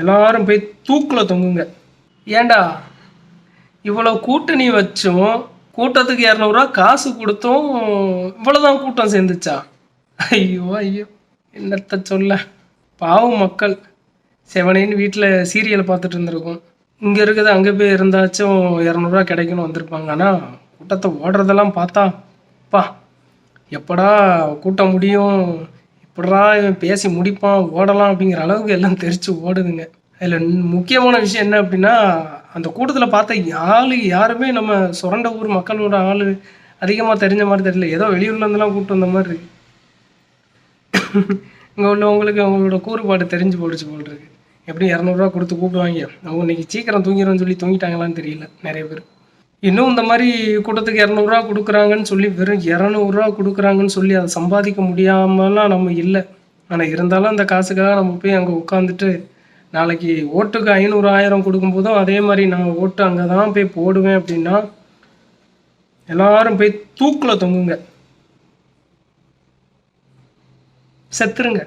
எல்லாரும் போய் தூக்கில் தொங்குங்க. ஏண்டா? இவ்வளோ கூட்டணி வச்சும் கூட்டத்துக்கு இரநூறுவா காசு கொடுத்தும் இவ்வளோதான் கூட்டம் சேர்ந்துச்சா? ஐயோ ஐயோ என்னத்த சொல்ல? பாவம் மக்கள். செவனேன்னு வீட்டில் சீரியல் பார்த்துட்டு இருந்திருக்கும். இங்கே இருக்குது அங்கே போய் இருந்தாச்சும் இரநூறுவா கிடைக்குன்னு வந்திருப்பாங்க. ஆனால் கூட்டத்தை ஓடுறதெல்லாம் பார்த்தா பா எப்படா கூட்டம் முடியும்? எப்படா இவன் பேசி முடிப்பான் ஓடலாம் அப்படிங்கிற அளவுக்கு எல்லாம் தெரிச்சு ஓடுதுங்க. அதில் முக்கியமான விஷயம் என்ன அப்படின்னா அந்த கூட்டத்தில் பார்த்த ஆள் யாருமே நம்ம சுரண்ட ஊர் மக்களோட ஆள் அதிகமாக தெரிஞ்ச மாதிரி தெரியல. ஏதோ வெளியூர்லேருந்துலாம் கூப்பிட்டு வந்த மாதிரி இருக்கு. இங்கே உள்ளவங்களுக்கு அவங்களோட கூறுபாடு தெரிஞ்சு போடுச்சு போல் இருக்கு. எப்படி இரநூறுவா கொடுத்து கூப்பிடுவாங்க. அவங்க இன்னைக்கு சீக்கிரம் தூங்கிடும்னு சொல்லி தூங்கிட்டாங்களான்னு தெரியல நிறைய பேர். இன்னும் இந்த மாதிரி கூட்டத்துக்கு இரநூறுவா கொடுக்குறாங்கன்னு சொல்லி வெறும் இரநூறுவா கொடுக்குறாங்கன்னு சொல்லி அதை சம்பாதிக்க முடியாமலாம் நம்ம இல்லை. ஆனால் இருந்தாலும் அந்த காசுக்காக நம்ம போய் அங்கே உட்காந்துட்டு நாளைக்கு ஓட்டுக்கு ஐநூறு ஆயிரம் கொடுக்கும்போதும் அதே மாதிரி நான் ஓட்டு அங்கே தான் போய் போடுவேன் அப்படின்னா எல்லாரும் போய் தூக்கில் தொங்குங்க. செத்துருங்க.